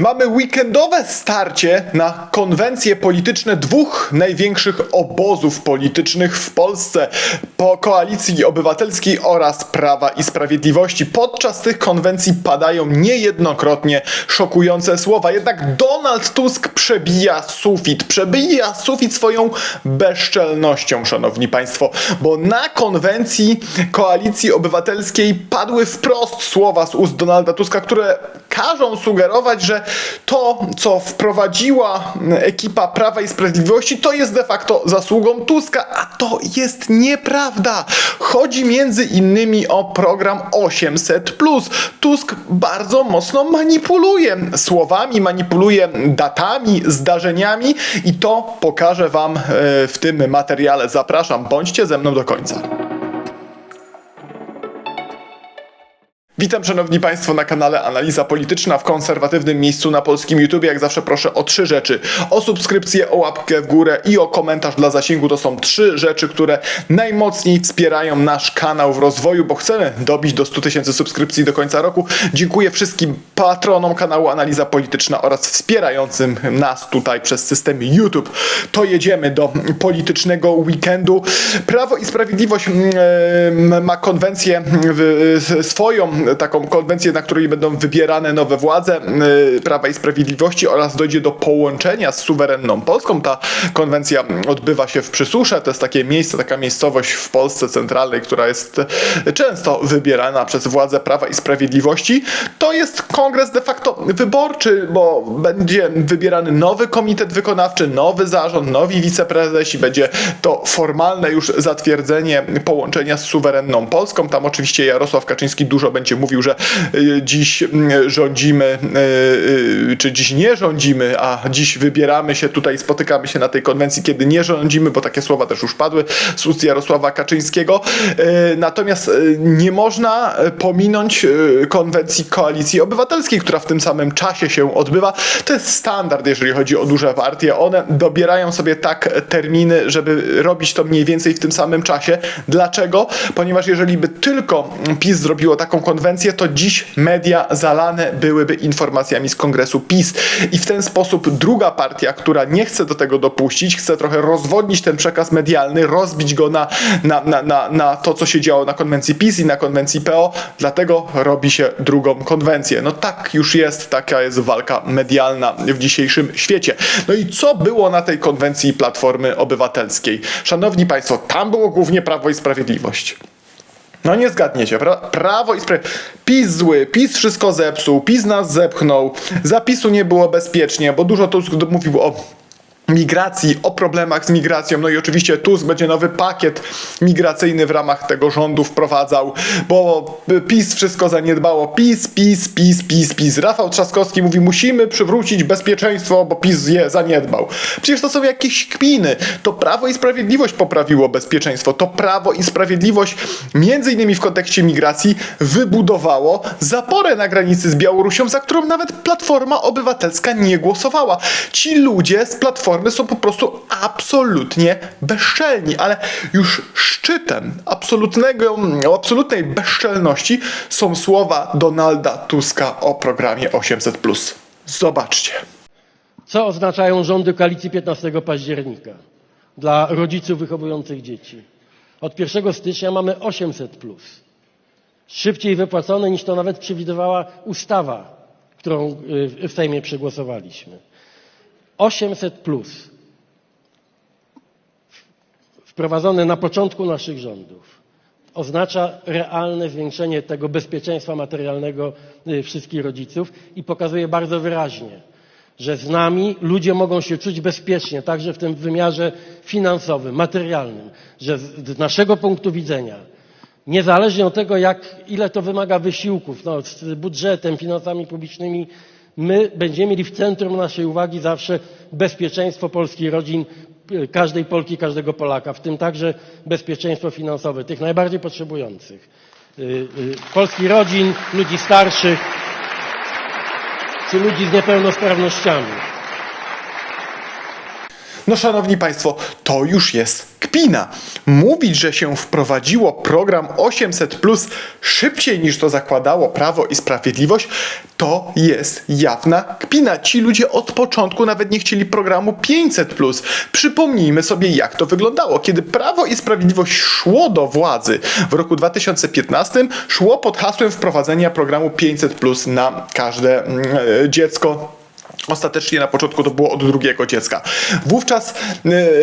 Mamy weekendowe starcie na konwencje polityczne dwóch największych obozów politycznych w Polsce po koalicji obywatelskiej oraz Prawa i Sprawiedliwości. Podczas tych konwencji padają niejednokrotnie szokujące słowa. Jednak Donald Tusk przebija sufit. Przebija sufit swoją bezczelnością, szanowni państwo, bo na konwencji koalicji obywatelskiej padły wprost słowa z ust Donalda Tuska, które każą sugerować, że to, co wprowadziła ekipa Prawa i Sprawiedliwości, to jest de facto zasługą Tuska, a to jest nieprawda. Chodzi między innymi o program 800. Tusk bardzo mocno manipuluje słowami, manipuluje datami, zdarzeniami i to pokażę Wam e, w tym materiale. Zapraszam, bądźcie ze mną do końca. Witam szanowni państwo na kanale Analiza Polityczna w konserwatywnym miejscu na polskim YouTube. Jak zawsze proszę o trzy rzeczy. O subskrypcję, o łapkę w górę i o komentarz dla zasięgu. To są trzy rzeczy, które najmocniej wspierają nasz kanał w rozwoju, bo chcemy dobić do 100 tysięcy subskrypcji do końca roku. Dziękuję wszystkim patronom kanału Analiza Polityczna oraz wspierającym nas tutaj przez system YouTube. To jedziemy do politycznego weekendu. Prawo i Sprawiedliwość mm, ma konwencję swoją, taką konwencję, na której będą wybierane nowe władze y, Prawa i Sprawiedliwości oraz dojdzie do połączenia z suwerenną Polską. Ta konwencja odbywa się w Przysusze. To jest takie miejsce, taka miejscowość w Polsce centralnej, która jest często wybierana przez władze Prawa i Sprawiedliwości. To jest kongres de facto wyborczy, bo będzie wybierany nowy komitet wykonawczy, nowy zarząd, nowi wiceprezesi. Będzie to formalne już zatwierdzenie połączenia z suwerenną Polską. Tam oczywiście Jarosław Kaczyński dużo będzie mówił, że y, dziś mm, rządzimy, y, y, czy dziś nie rządzimy, a dziś wybieramy się tutaj, spotykamy się na tej konwencji, kiedy nie rządzimy, bo takie słowa też już padły z ust Jarosława Kaczyńskiego. Natomiast nie można pominąć konwencji Koalicji Obywatelskiej, która w tym samym czasie się odbywa. To jest standard, jeżeli chodzi o duże partie. One dobierają sobie tak terminy, żeby robić to mniej więcej w tym samym czasie. Dlaczego? Ponieważ jeżeli by tylko PiS zrobiło taką konwencję, to dziś media zalane byłyby informacjami z kongresu PiS. I w ten sposób druga partia, która nie chce do tego dopuścić, chce trochę rozwodnić ten przekaz medialny, rozbić go na, na, na, na, na to, co się działo na konwencji PiS i na konwencji PO, dlatego robi się drugą konwencję. No tak już jest, taka jest walka medialna w dzisiejszym świecie. No i co było na tej konwencji Platformy Obywatelskiej? Szanowni Państwo, tam było głównie Prawo i Sprawiedliwość. No nie zgadniecie, pra prawo i sprawiedliwość. PiS zły, PiS wszystko zepsuł, PiS nas zepchnął, zapisu nie było bezpiecznie, bo dużo Tusk mówił o migracji, o problemach z migracją. No i oczywiście Tusk będzie nowy pakiet migracyjny w ramach tego rządu wprowadzał, bo PiS wszystko zaniedbało. PiS, PiS, PiS, PiS, PiS. Rafał Trzaskowski mówi, musimy przywrócić bezpieczeństwo, bo PiS je zaniedbał. Przecież to są jakieś kpiny. To Prawo i Sprawiedliwość poprawiło bezpieczeństwo. To Prawo i Sprawiedliwość, między innymi w kontekście migracji, wybudowało zaporę na granicy z Białorusią, za którą nawet Platforma Obywatelska nie głosowała. Ci ludzie z Platformy są po prostu absolutnie bezczelni, ale już szczytem absolutnego, absolutnej bezczelności są słowa Donalda Tuska o programie 800+. Zobaczcie. Co oznaczają rządy koalicji 15 października dla rodziców wychowujących dzieci? Od 1 stycznia mamy 800. Szybciej wypłacone niż to nawet przewidywała ustawa, którą y, w Sejmie przegłosowaliśmy. 800 wprowadzone na początku naszych rządów. Oznacza realne zwiększenie tego bezpieczeństwa materialnego y, wszystkich rodziców i pokazuje bardzo wyraźnie, że z nami ludzie mogą się czuć bezpiecznie, także w tym wymiarze finansowym, materialnym, że z naszego punktu widzenia, niezależnie od tego, jak, ile to wymaga wysiłków no, z budżetem, finansami publicznymi, my będziemy mieli w centrum naszej uwagi zawsze bezpieczeństwo polskich rodzin, y, każdej Polki, każdego Polaka, w tym także bezpieczeństwo finansowe tych najbardziej potrzebujących. Y, y, Polskich rodzin, ludzi starszych, czy ludzi z niepełnosprawnościami. No szanowni państwo, to już jest kpina. Mówić, że się wprowadziło program 800 plus szybciej niż to zakładało Prawo i Sprawiedliwość, to jest jawna kpina. Ci ludzie od początku nawet nie chcieli programu 500 plus. Przypomnijmy sobie, jak to wyglądało. Kiedy Prawo i Sprawiedliwość szło do władzy w roku 2015, szło pod hasłem wprowadzenia programu 500 plus na każde mm, e, dziecko. Ostatecznie na początku to było od drugiego dziecka. Wówczas,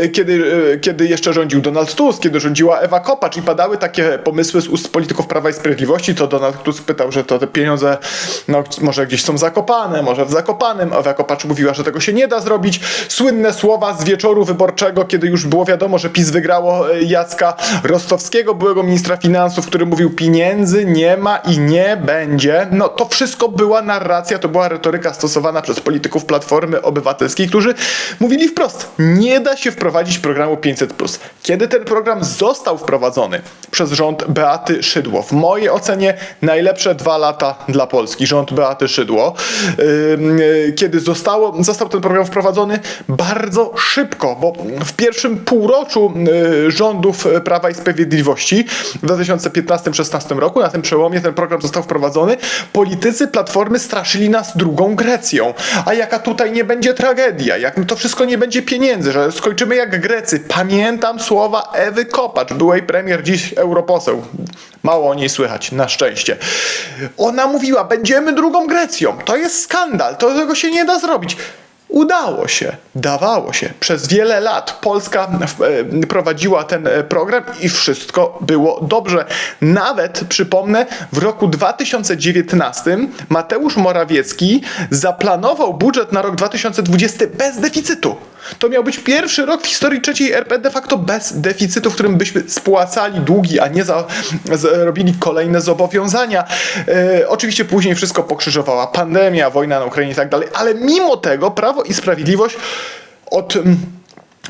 e, kiedy, e, kiedy jeszcze rządził Donald Tusk, kiedy rządziła Ewa Kopacz i padały takie pomysły z ust polityków Prawa i Sprawiedliwości, to Donald Tusk pytał, że to te pieniądze no, może gdzieś są zakopane, może w Zakopanem. Ewa Kopacz mówiła, że tego się nie da zrobić. Słynne słowa z wieczoru wyborczego, kiedy już było wiadomo, że PiS wygrało e, Jacka Rostowskiego, byłego ministra finansów, który mówił pieniędzy nie ma i nie będzie. No to wszystko była narracja, to była retoryka stosowana przez polityków Platformy Obywatelskiej, którzy mówili wprost, nie da się wprowadzić programu 500+. Kiedy ten program został wprowadzony przez rząd Beaty Szydło, w mojej ocenie najlepsze dwa lata dla Polski, rząd Beaty Szydło, yy, kiedy zostało, został ten program wprowadzony bardzo szybko, bo w pierwszym półroczu yy, rządów Prawa i Sprawiedliwości w 2015-16 roku, na tym przełomie ten program został wprowadzony, politycy Platformy straszyli nas drugą Grecją. A jaka tutaj nie będzie tragedia, jak to wszystko nie będzie pieniędzy, że skończymy jak Grecy. Pamiętam słowa Ewy Kopacz, byłej premier, dziś europoseł. Mało o niej słychać, na szczęście. Ona mówiła, będziemy drugą Grecją. To jest skandal, to tego się nie da zrobić. Udało się, dawało się. Przez wiele lat Polska e, prowadziła ten e, program i wszystko było dobrze. Nawet, przypomnę, w roku 2019 Mateusz Morawiecki zaplanował budżet na rok 2020 bez deficytu. To miał być pierwszy rok w historii trzeciej RP de facto bez deficytu, w którym byśmy spłacali długi, a nie za, robili kolejne zobowiązania. E, oczywiście później wszystko pokrzyżowała pandemia, wojna na Ukrainie i tak dalej, ale mimo tego Prawo i Sprawiedliwość od mm,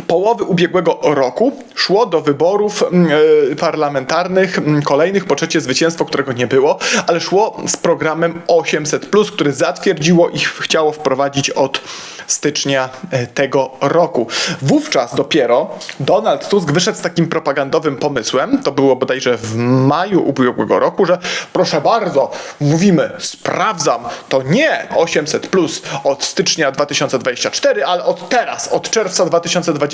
połowy ubiegłego roku szło do wyborów mm, e, parlamentarnych, mm, kolejnych po trzecie zwycięstwo, którego nie było, ale szło z programem 800+, który zatwierdziło i chciało wprowadzić od stycznia e, tego roku. Wówczas dopiero Donald Tusk wyszedł z takim propagandowym pomysłem, to było bodajże w maju ubiegłego roku, że proszę bardzo, mówimy, sprawdzam, to nie 800 plus od stycznia 2024, ale od teraz, od czerwca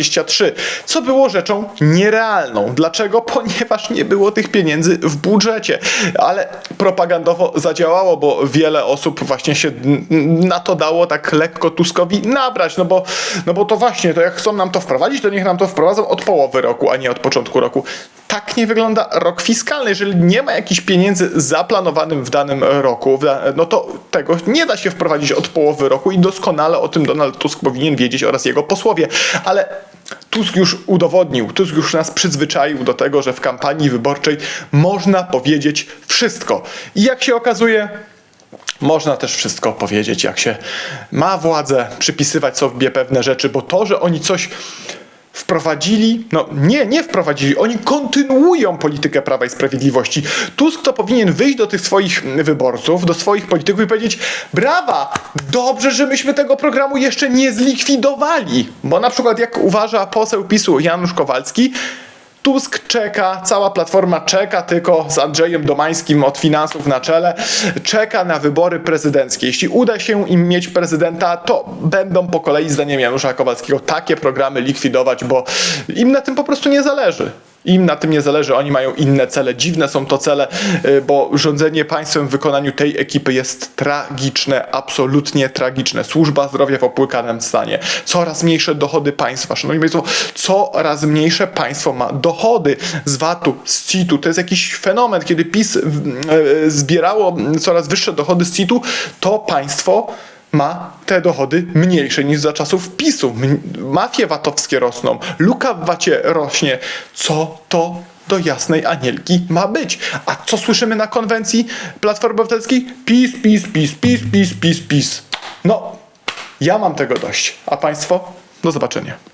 2023, co było rzeczą nierealną. Dlaczego? Ponieważ nie było tych pieniędzy w budżecie, ale propagandowo zadziałało, bo wiele osób właśnie się na to dało tak lekko Tuskowi nabrać, no bo, no bo to właśnie, to jak chcą nam to wprowadzić, to niech nam to wprowadzą od połowy roku, a nie od początku roku. Tak nie wygląda rok fiskalny. Jeżeli nie ma jakichś pieniędzy zaplanowanym w danym roku, no to tego nie da się wprowadzić od połowy roku i doskonale o tym Donald Tusk powinien wiedzieć oraz jego posłowie. Ale Tusk już udowodnił, Tusk już nas przyzwyczaił do tego, że w kampanii wyborczej można powiedzieć wszystko. I jak się okazuje, można też wszystko powiedzieć, jak się ma władzę, przypisywać sobie pewne rzeczy, bo to, że oni coś wprowadzili, no nie, nie wprowadzili, oni kontynuują politykę Prawa i Sprawiedliwości. Tusk to powinien wyjść do tych swoich wyborców, do swoich polityków i powiedzieć brawa, dobrze, że myśmy tego programu jeszcze nie zlikwidowali. Bo na przykład jak uważa poseł PiSu Janusz Kowalski, Tusk czeka, cała platforma czeka tylko z Andrzejem Domańskim od finansów na czele, czeka na wybory prezydenckie. Jeśli uda się im mieć prezydenta, to będą po kolei, zdaniem Janusza Kowalskiego, takie programy likwidować, bo im na tym po prostu nie zależy. Im na tym nie zależy, oni mają inne cele. Dziwne są to cele, y, bo rządzenie państwem w wykonaniu tej ekipy jest tragiczne, absolutnie tragiczne. Służba zdrowia w opłykanym stanie. Coraz mniejsze dochody państwa. Szanowni Państwo, coraz mniejsze państwo ma dochody z VAT-u, z CIT-u. To jest jakiś fenomen. Kiedy PiS w- y, zbierało coraz wyższe dochody z CIT-u, to państwo ma te dochody mniejsze niż za czasów PiSu. Mafie VAT-owskie rosną, luka w VAT-ie rośnie. Co to do jasnej anielki ma być? A co słyszymy na konwencji Platformy Obywatelskiej? PiS, PiS, PiS, PiS, PiS, PiS, PiS. No, ja mam tego dość. A Państwo? Do zobaczenia.